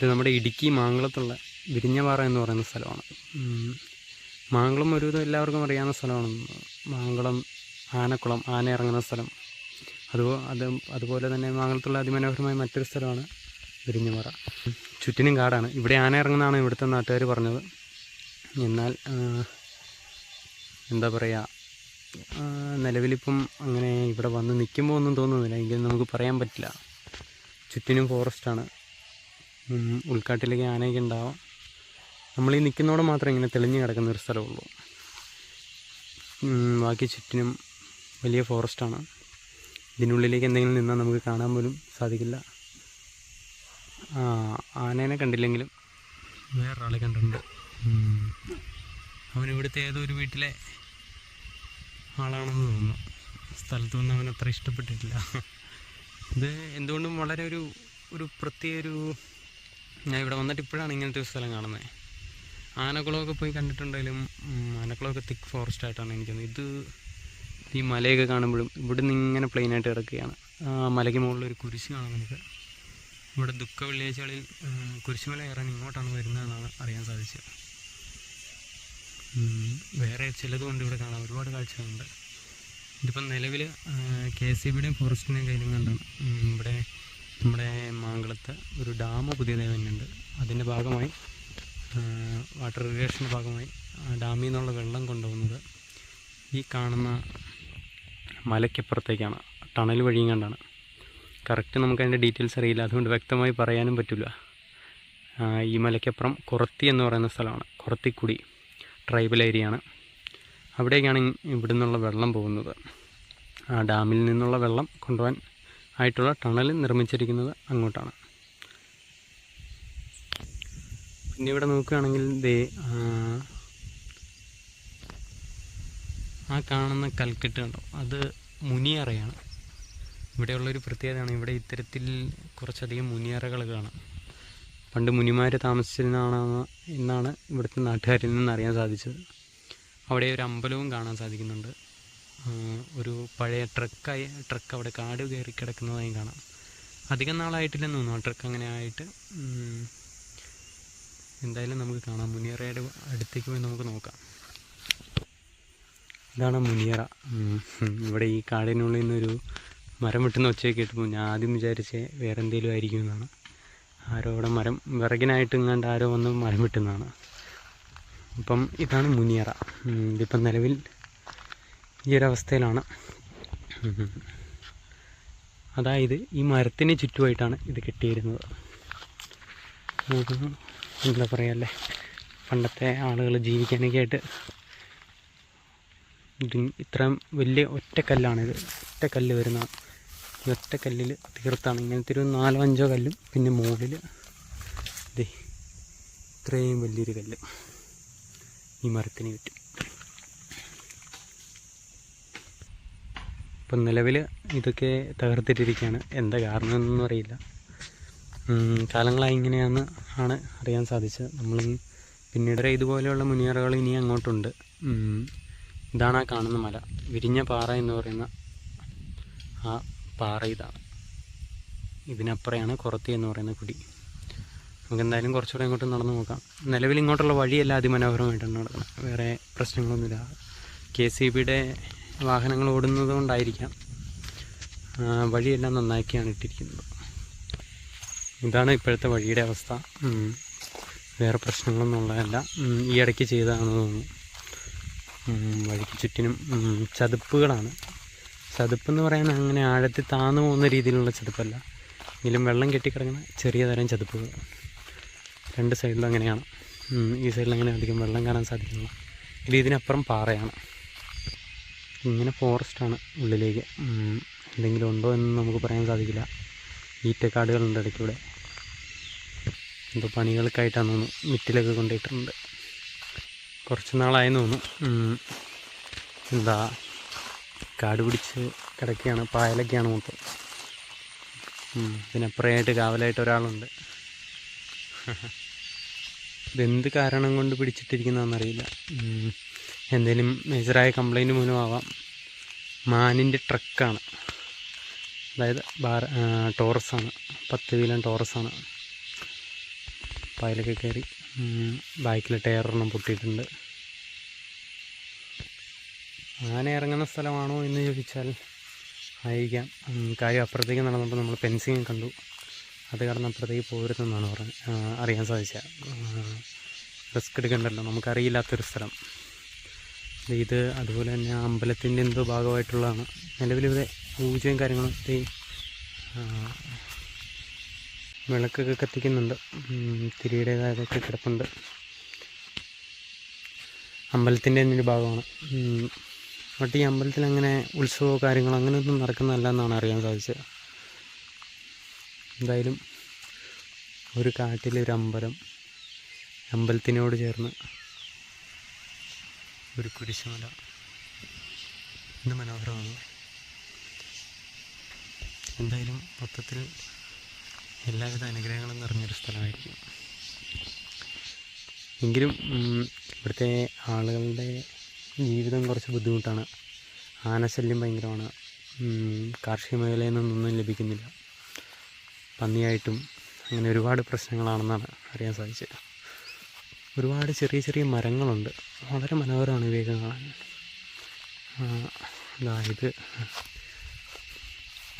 ഇത് നമ്മുടെ ഇടുക്കി മാങ്കുളത്തുള്ള വിരിഞ്ഞപാറ എന്ന് പറയുന്ന സ്ഥലമാണ്. മാങ്കുളം ഒരുവിധം എല്ലാവർക്കും അറിയാവുന്ന സ്ഥലമാണ്. മാങ്കുളം ആനക്കുളം ആന ഇറങ്ങുന്ന സ്ഥലം അതുപോ അത് അതുപോലെ തന്നെ മാങ്കുളത്തുള്ള അതിമനോഹരമായ മറ്റൊരു സ്ഥലമാണ് വിരിഞ്ഞപാറ ചുറ്റിനും കാടാണ്. ഇവിടെ ആന ഇറങ്ങുന്നതാണ് ഇവിടുത്തെ നാട്ടുകാർ പറഞ്ഞത്. എന്നാൽ എന്താ പറയുക നിലവിലിപ്പം അങ്ങനെ ഇവിടെ വന്ന് നിൽക്കുമ്പോൾ ഒന്നും തോന്നുന്നില്ല. എങ്കിലും നമുക്ക് പറയാൻ പറ്റില്ല. ചുറ്റിനും ഫോറസ്റ്റാണ് ഉൾക്കാട്ടിലേക്ക് ആനയൊക്കെ ഉണ്ടാവാം. നമ്മൾ ഈ നിൽക്കുന്നതോടെ മാത്രം ഇങ്ങനെ തെളിഞ്ഞ് കിടക്കുന്ന ഒരു സ്ഥലമുള്ളൂ. ബാക്കി ചുറ്റിനും വലിയ ഫോറസ്റ്റാണ് ഇതിനുള്ളിലേക്ക് എന്തെങ്കിലും നിന്നാൽ നമുക്ക് കാണാൻ പോലും സാധിക്കില്ല. ആനേനെ കണ്ടില്ലെങ്കിലും വേറൊരാളെ കണ്ടിട്ടുണ്ട്. അവൻ ഇവിടുത്തെ ഏതോ ഒരു വീട്ടിലെ ആളാണെന്ന് തോന്നുന്നു. സ്ഥലത്ത് വന്ന് അവൻ അത്ര ഇഷ്ടപ്പെട്ടിട്ടില്ല. ഇത് എന്തുകൊണ്ടും വളരെ ഒരു ഒരു പ്രത്യേക ഒരു ഞാൻ ഇവിടെ വന്നിട്ട് ഇപ്പോഴാണ് ഇങ്ങനത്തെ ഒരു സ്ഥലം കാണുന്നത്. ആനക്കുളമൊക്കെ പോയി കണ്ടിട്ടുണ്ടെങ്കിലും ആനക്കുളമൊക്കെ തിക്ക് ഫോറസ്റ്റ് ആയിട്ടാണ് എനിക്ക് ഇത് ഈ മലയൊക്കെ കാണുമ്പോഴും ഇവിടെ നിന്ന് ഇങ്ങനെ പ്ലെയിൻ ആയിട്ട് കിടക്കുകയാണ്. മലയ്ക്ക് മുകളിൽ ഒരു കുരിശ് കാണാം നമുക്ക് ഇവിടെ ദുഃഖ വെള്ളിയാഴ്ചകളിൽ കുരിശുമല കയറാൻ ഇങ്ങോട്ടാണ് വരുന്നതെന്നാണ് അറിയാൻ സാധിച്ചത്. വേറെ ചിലതുകൊണ്ട് ഇവിടെ കാണാം. ഒരുപാട് കാഴ്ചകളുണ്ട്. ഇതിപ്പം നിലവിൽ കെ സി ബിയുടെയും ഫോറസ്റ്റിന്റെയും കയ്യിലും കണ്ടാണ്. ഇവിടെ നമ്മുടെ മാങ്കുളത്ത് ഒരു ഡാം പുതിയതായി വരുന്നുണ്ട് അതിന്റെ ഭാഗമായി വാട്ടർ ഇറിഗേഷന്റെ ഭാഗമായി ഡാമിൽ നിന്നുള്ള വെള്ളം കൊണ്ടുപോകുന്നത് ഈ കാണുന്ന മലയ്ക്കപ്പുറത്തേക്കാണ് ടണൽ വഴിയും കണ്ടാണ്. കറക്റ്റ് നമുക്ക് അതിന്റെ ഡീറ്റെയിൽസ് അറിയില്ല അതുകൊണ്ട് വ്യക്തമായി പറയാനും പറ്റില്ല. ഈ മലയ്ക്കപ്പുറം കുറത്തി എന്ന് പറയുന്ന സ്ഥലമാണ് കുറത്തിക്കുടി ട്രൈബൽ ഏരിയയാണ്. അവിടേക്കാണ് ഇ- ഇവിടെ നിന്നുള്ള വെള്ളം പോകുന്നത്. ആ ഡാമിൽ നിന്നുള്ള വെള്ളം കൊണ്ടുപോകാൻ ആയിട്ടുള്ള ടണൽ നിർമ്മിച്ചിരിക്കുന്നത് അങ്ങോട്ടാണ്. പിന്നെ ഇവിടെ നോക്കുകയാണെങ്കിൽ ദേ ആ, കാണുന്ന കൽക്കെട്ട് കണ്ടോ? അത് മുനിയറയാണ്. ഇവിടെയുള്ളൊരു പ്രത്യേകതയാണ് ഇവിടെ ഇത്തരത്തിൽ കുറച്ചധികം മുനിയറകൾ കാണാം. പണ്ട് മുനിമാർ താമസിച്ചിരുന്നതാണ് എന്നാണ് ഇവിടുത്തെ നാട്ടുകാരിൽ നിന്ന് അറിയാൻ സാധിച്ചത്. അവിടെ ഒരു അമ്പലവും കാണാൻ സാധിക്കുന്നുണ്ട്. ഒരു പഴയ ട്രക്കായി ട്രക്ക് അവിടെ കാട് കയറി കിടക്കുന്നതായും കാണാം. അധികം നാളായിട്ടില്ലെന്ന് തോന്നുന്നു ആ ട്രക്ക് അങ്ങനെ ആയിട്ട്. എന്തായാലും നമുക്ക് കാണാം. മുനിയറയുടെ അടുത്തേക്ക് പോയി നമുക്ക് നോക്കാം. ഇതാണ് മുനിയറ. ഇവിടെ ഈ കാടിനുള്ളിൽ നിന്നൊരു മരം വെട്ടുന്ന ഒച്ചയൊക്കെ കേട്ടപ്പോൾ ഞാൻ ആദ്യം വിചാരിച്ചേ വേറെ എന്തെങ്കിലും ആയിരിക്കും എന്നാണ്. ആരോ അവിടെ മരം വിറകിനായിട്ട് ഇങ്ങാണ്ട് ആരോ വന്ന് മരം വെട്ടുന്നതാണ്. അപ്പം ഇതാണ് മുനിയറ. ഇതിപ്പം നിലവിൽ ഈ ഒരു അവസ്ഥയിലാണ്. അതായത് ഈ മരത്തിന് ചുറ്റുമായിട്ടാണ് ഇത് കെട്ടിയിരുന്നത്. എന്താ പറയല്ലേ പണ്ടത്തെ ആളുകൾ ജീവിക്കാനൊക്കെ ആയിട്ട് ഇത് ഇത്രയും വലിയ ഒറ്റക്കല്ലാണിത് ഒറ്റക്കല്ല് വരുന്ന ഈ ഒറ്റക്കല്ലിൽ തീർത്താണ്. ഇങ്ങനത്തെ ഒരു നാലോ അഞ്ചോ കല്ലും പിന്നെ മുകളിൽ ദേ ഇത്രയും വലിയൊരു കല്ല് ഈ മരത്തിന് ചുറ്റും ഇപ്പം നിലവിൽ ഇതൊക്കെ തകർത്തിട്ടിരിക്കുകയാണ്. എന്താ കാരണം എന്നൊന്നും അറിയില്ല. കാലങ്ങളായി ഇങ്ങനെയാണെന്ന് ആണ് അറിയാൻ സാധിച്ചത്. നമ്മൾ പിന്നീട് ഇതുപോലെയുള്ള മുനിയറകൾ ഇനി അങ്ങോട്ടുണ്ട്. ഇതാണ് ആ കാണുന്ന മല. വിരിഞ്ഞ പാറ എന്ന് പറയുന്ന ആ പാറ ഇതാണ് ഇതിനപ്പുറയാണ് കുറത്തി എന്ന് പറയുന്ന കുടി. നമുക്ക് എന്തായാലും കുറച്ചുകൂടെ ഇങ്ങോട്ട് നടന്നു നോക്കാം നിലവിൽ ഇങ്ങോട്ടുള്ള വഴിയല്ല അതിമനോഹരമായിട്ടാണ് നടക്കുന്നത്. വേറെ പ്രശ്നങ്ങളൊന്നുമില്ല. കെ സി ബിയുടെ വാഹനങ്ങൾ ഓടുന്നത് കൊണ്ടായിരിക്കാം. വഴിയെല്ലാം നന്നാക്കിയാണ് ഇട്ടിരിക്കുന്നത്. ഇതാണ് ഇപ്പോഴത്തെ വഴിയുടെ അവസ്ഥ. വേറെ പ്രശ്നങ്ങളൊന്നും ഉള്ളതല്ല ഈ ഇടയ്ക്ക് ചെയ്തതാണെന്ന് തോന്നുന്നു. വഴിക്ക് ചുറ്റിനും ചതുപ്പുകളാണ്. ചതുപ്പ് എന്ന് പറയാൻ അങ്ങനെ ആഴത്തിൽ താന്നു പോകുന്ന രീതിയിലുള്ള ചതുപ്പല്ല. എങ്കിലും വെള്ളം കെട്ടിക്കിടക്കുന്ന ചെറിയ തരം ചതുപ്പുകൾ. രണ്ട് സൈഡിലും അങ്ങനെയാണ്. ഈ സൈഡിൽ അങ്ങനെ അധികം വെള്ളം കാണാൻ സാധിക്കുന്നില്ല. ഇത് ഇതിനപ്പുറം പാറയാണ്. ഇങ്ങനെ ഫോറസ്റ്റാണ് ഉള്ളിലേക്ക്. എന്തെങ്കിലും ഉണ്ടോ എന്ന് നമുക്ക് പറയാൻ സാധിക്കില്ല. ഈറ്റക്കാടുകളുണ്ട് ഇടയ്ക്കൂടെ എന്തോ പണികൾക്കായിട്ടാണ് തോന്നുന്നു. മിറ്റിലൊക്കെ കൊണ്ടുപോയിട്ടുണ്ട്. കുറച്ച് നാളായെന്ന് തോന്നുന്നു. എന്താ കാട് പിടിച്ച് കിടക്കുകയാണ്. പായലൊക്കെയാണ് മൊത്തം. പിന്നെ അപ്പുറയായിട്ട് കാവലായിട്ട് ഒരാളുണ്ട്. ഇതെന്ത് കാരണം കൊണ്ട് പിടിച്ചിട്ടിരിക്കുന്നതെന്നറിയില്ല ഉം, എന്തേലും മേജറായ കംപ്ലൈന്റ് മൂലമാവാം മാനിന്റെ ട്രക്കാണ് അതായത് ബാർ ടോറസാണ് പത്ത് വീലൻ ടോറസാണ് പായലൊക്കെ കയറി ബാക്കിൽ ടയറൊരെണ്ണം പൊട്ടിയിട്ടുണ്ട്. ആന ഇറങ്ങുന്ന സ്ഥലമാണോ എന്ന് ചോദിച്ചാൽ ആയിരിക്കാം. കാര്യം അപ്പുറത്തേക്ക് നടന്നപ്പോൾ നമ്മൾ പെൻസിങ് കണ്ടു. അത് കടന്നപ്പുറത്തേക്ക് പോരുതെന്നാണ് പറഞ്ഞത് അറിയാൻ സാധിച്ചത്. റിസ്ക് എടുക്കേണ്ടല്ലോ. നമുക്കറിയില്ലാത്തൊരു സ്ഥലം. ഇത് അതുപോലെ തന്നെ അമ്പലത്തിന്റെ എന്തോ ഭാഗമായിട്ടുള്ളതാണ്. നിലവിലിവിടെ പൂജയും കാര്യങ്ങളും ഈ വിളക്കൊക്കെ കത്തിക്കുന്നുണ്ട്. തിരിയുടേതായതൊക്കെ കിടപ്പുണ്ട്. അമ്പലത്തിന്റെ തന്നെ ഒരു ഭാഗമാണ് ബട്ട് ഈ അമ്പലത്തിൽ അങ്ങനെ ഉത്സവമോ കാര്യങ്ങളോ അങ്ങനെയൊന്നും നടക്കുന്നതല്ല എന്നാണ് അറിയാൻ സാധിച്ചത്. എന്തായാലും ഒരു കാട്ടിലൊരു അമ്പലം അമ്പലത്തിനോട് ചേർന്ന് ഒരു കുരിശുമല എന്ത് മനോഹരമാണ്. എന്തായാലും മൊത്തത്തിൽ എല്ലാവിധ അനുഗ്രഹങ്ങളും നിറഞ്ഞൊരു സ്ഥലമായിരിക്കും. എങ്കിലും ഇവിടുത്തെ ആളുകളുടെ ജീവിതം കുറച്ച് ബുദ്ധിമുട്ടാണ്. ആനശല്യം ഭയങ്കരമാണ്. കാർഷിക മേഖലയിൽ നിന്നൊന്നും ലഭിക്കുന്നില്ല. പന്നിയായിട്ടും അങ്ങനെ ഒരുപാട് പ്രശ്നങ്ങളാണെന്നാണ് അറിയാൻ സാധിച്ചത്. ഒരുപാട് ചെറിയ ചെറിയ മരങ്ങളുണ്ട്. വളരെ മനോഹരമാണ് ഇവയൊക്കെ കാണാൻ. ഇത്.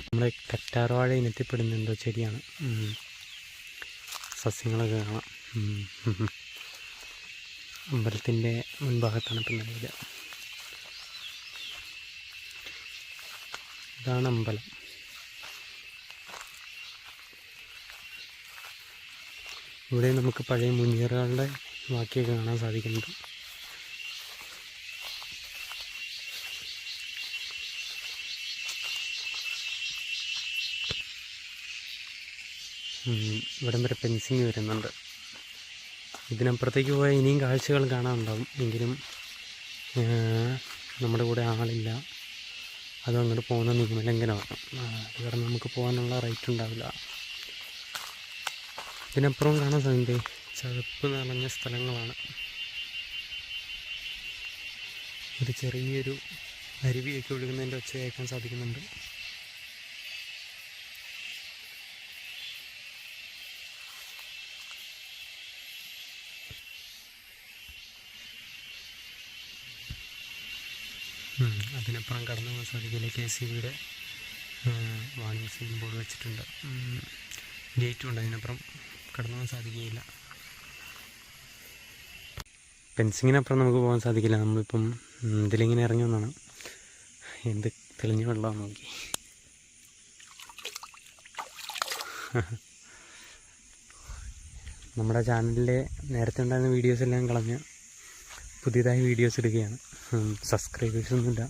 നമ്മുടെ കറ്റാർവാഴ ഇനത്തിൽപ്പെടുന്ന എന്തോ ചെടിയാണ്. സസ്യങ്ങളൊക്കെ കാണാം. അമ്പലത്തിന്റെ മുൻഭാഗത്താണ് ഇപ്പം നിലവിൽ. ഇതാണ് അമ്പലം. ഇവിടെ നമുക്ക് പഴയ മുനിയറുകളുടെ ബാക്കിയൊക്കെ കാണാൻ സാധിക്കുന്നുണ്ട്. ഇവിടം വരെ പെൻസിങ് വരുന്നുണ്ട്. ഇതിനപ്പുറത്തേക്ക് പോയാൽ ഇനിയും കാഴ്ചകൾ കാണാനുണ്ടാവും. എങ്കിലും നമ്മുടെ കൂടെ ആളില്ല. അതും അങ്ങോട്ട് പോകുന്ന നിയമലംഘനമാണ്. അത് കാരണം നമുക്ക് പോകാനുള്ള റൈറ്റ് ഉണ്ടാവില്ല. ഇതിനപ്പുറം കാണാൻ സാധ്യത ചതുപ്പ് നിറഞ്ഞ സ്ഥലങ്ങളാണ്. ഒരു ചെറിയൊരു അരുവിയൊക്കെ ഒഴുകുന്നതിന്റെ ഒച്ച കേൾക്കാൻ സാധിക്കുന്നുണ്ട്. അതിനപ്പുറം കടന്നു പോകാൻ സാധിക്കില്ല കെ സി ബിയുടെ വാണിംഗ് സൈൻ ബോർഡ് വെച്ചിട്ടുണ്ട് ഗേറ്റും ഉണ്ട് അതിനപ്പുറം. കടന്നു സാധിക്കുകയില്ല. ഫെൻസിങ്ങിനപ്പുറം നമുക്ക് പോകാൻ സാധിക്കില്ല. നമ്മളിപ്പം ഇതിലിങ്ങനെ ഇറങ്ങി വന്നാണ്. എന്ത് തെളിഞ്ഞ വെള്ളമാണ് നോക്കി. നമ്മുടെ ചാനലിലെ നേരത്തെ ഉണ്ടായിരുന്ന വീഡിയോസ് എല്ലാം കളഞ്ഞ് പുതിയതായി വീഡിയോസ് ഇടുകയാണ്. സബ്സ്ക്രൈബേഴ്സ് ഒന്നുമില്ല.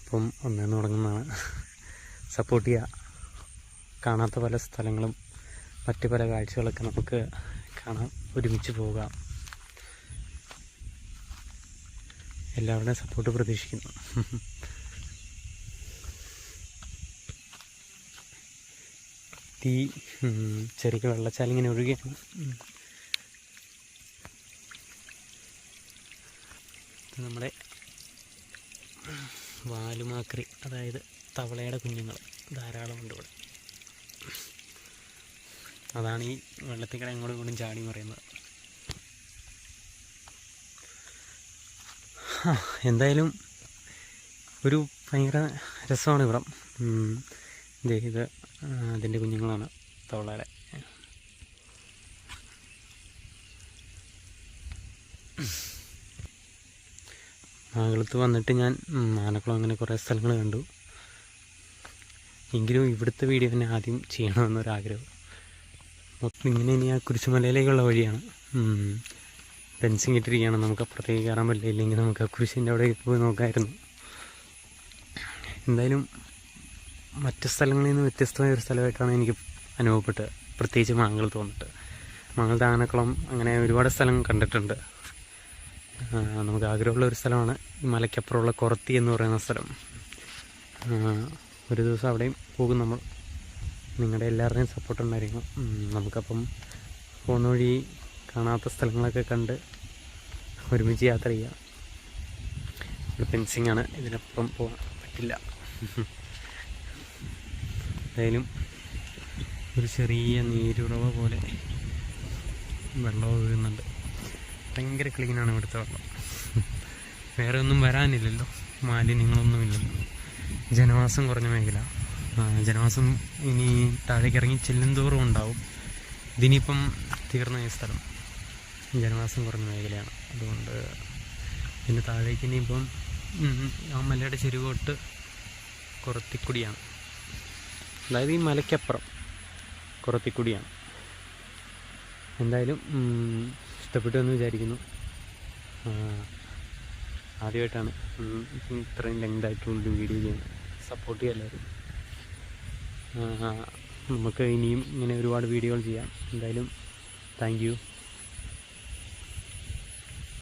അപ്പം ഒന്നേന്ന് തുടങ്ങുന്നതാണ്. സപ്പോർട്ട് ചെയ്യുക. കാണാത്ത പല സ്ഥലങ്ങളും മറ്റു പല കാഴ്ചകളൊക്കെ നമുക്ക് കാണാം ഒരുമിച്ച് പോകാം. എല്ലാവരുടെയും സപ്പോർട്ട് പ്രതീക്ഷിക്കുന്നു. തീ ചെറിയ വെള്ളച്ചാലിങ്ങനെ ഒഴുകിയാണ് നമ്മുടെ വാലുമാക്രി അതായത് തവളയുടെ കുഞ്ഞുങ്ങൾ ധാരാളമുണ്ട് ഇവിടെ. അതാണ് ഈ വെള്ളത്തിൽ ഇങ്ങോട്ട് ഇങ്ങോട്ടും ചാടി മറിയുന്നത്. ആ, എന്തായാലും ഒരു ഭയങ്കര രസമാണ് ഇവിടം. ഇത് അതിന്റെ കുഞ്ഞുങ്ങളാണ് തവളയുടെ ആകളത്ത് വന്നിട്ട് ഞാൻ ആനക്കുളം അങ്ങനെ കുറേ സ്ഥലങ്ങൾ കണ്ടു. എങ്കിലും ഇവിടുത്തെ വീഡിയോ തന്നെ ആദ്യം ചെയ്യണമെന്നൊരാഗ്രഹം. മൊത്തം ഇങ്ങനെ ഇനി ആ കുരിശുമലയിലേക്കുള്ള വഴിയാണ്. ഫെൻസിങ് ഇട്ടിരിക്കുകയാണ്. നമുക്ക് അപ്പുറത്തേക്ക് കയറാൻ പറ്റില്ല. ഇല്ലെങ്കിൽ നമുക്ക് ആ കുരിശിന്റെ അവിടെ പോയി നോക്കാമായിരുന്നു എന്തായാലും മറ്റ് സ്ഥലങ്ങളിൽ നിന്ന് വ്യത്യസ്തമായ ഒരു സ്ഥലമായിട്ടാണ് എനിക്ക് അനുഭവപ്പെട്ടത്. പ്രത്യേകിച്ച് മാങ്കളത്ത് വന്നിട്ട് മാങ്കളത്ത് ആനക്കുളം അങ്ങനെ ഒരുപാട് സ്ഥലം കണ്ടിട്ടുണ്ട്. നമുക്ക് ആഗ്രഹമുള്ള ഒരു സ്ഥലമാണ് ഈ മലയ്ക്കപ്പുറമുള്ള കൊറത്തി എന്ന് പറയുന്ന സ്ഥലം. ഒരു ദിവസം അവിടെയും പോകും നമ്മൾ. നിങ്ങളുടെ എല്ലാവരുടെയും സപ്പോർട്ട് ഉണ്ടായിരിക്കും. നമുക്കപ്പം പോകുന്ന വഴി കാണാത്ത സ്ഥലങ്ങളൊക്കെ കണ്ട് ഒരുമിച്ച് യാത്ര ചെയ്യാം. ഇവിടെ ഫെൻസിങ് ആണ്. ഇതിനപ്പുറം പോകാൻ പറ്റില്ല. എന്തായാലും ഒരു ചെറിയ നീരുറവ പോലെ വെള്ളം ഒഴുകുന്നുണ്ട്. ഭയങ്കര ക്ലീനാണ് ഇവിടുത്തെ വെള്ളം. വേറെ ഒന്നും വരാനില്ലല്ലോ. മാലിന്യങ്ങളൊന്നുമില്ലല്ലോ. ജനവാസം കുറഞ്ഞ മേഖല. ജനവാസം ഇനി താഴേക്ക് ഇറങ്ങി ചെല്ലുന്തോറും ഉണ്ടാവും. ഇതിനിപ്പം തീർന്ന ഈ സ്ഥലം. ജനവാസം കുറഞ്ഞ മേഖലയാണ്. അതുകൊണ്ട് പിന്നെ താഴേക്ക് ഇനിയിപ്പം ആ മലയുടെ ചെരുവോട്ട് കുറത്തിക്കുടിയാണ് അതായത് ഈ മലയ്ക്കപ്പുറം കുറത്തിക്കുടിയാണ് എന്തായാലും ഇഷ്ടപ്പെട്ടു എന്ന് വിചാരിക്കുന്നു. ആദ്യമായിട്ടാണ്. ഇത്രയും ലെങ്ത് ആയിട്ടുള്ളൊരു വീഡിയോ ചെയ്യുന്നത് സപ്പോർട്ട് ചെയ്യാൻ എല്ലാവരും. നമുക്ക് ഇനിയും ഇങ്ങനെ ഒരുപാട് വീഡിയോകൾ ചെയ്യാം. എന്തായാലും താങ്ക്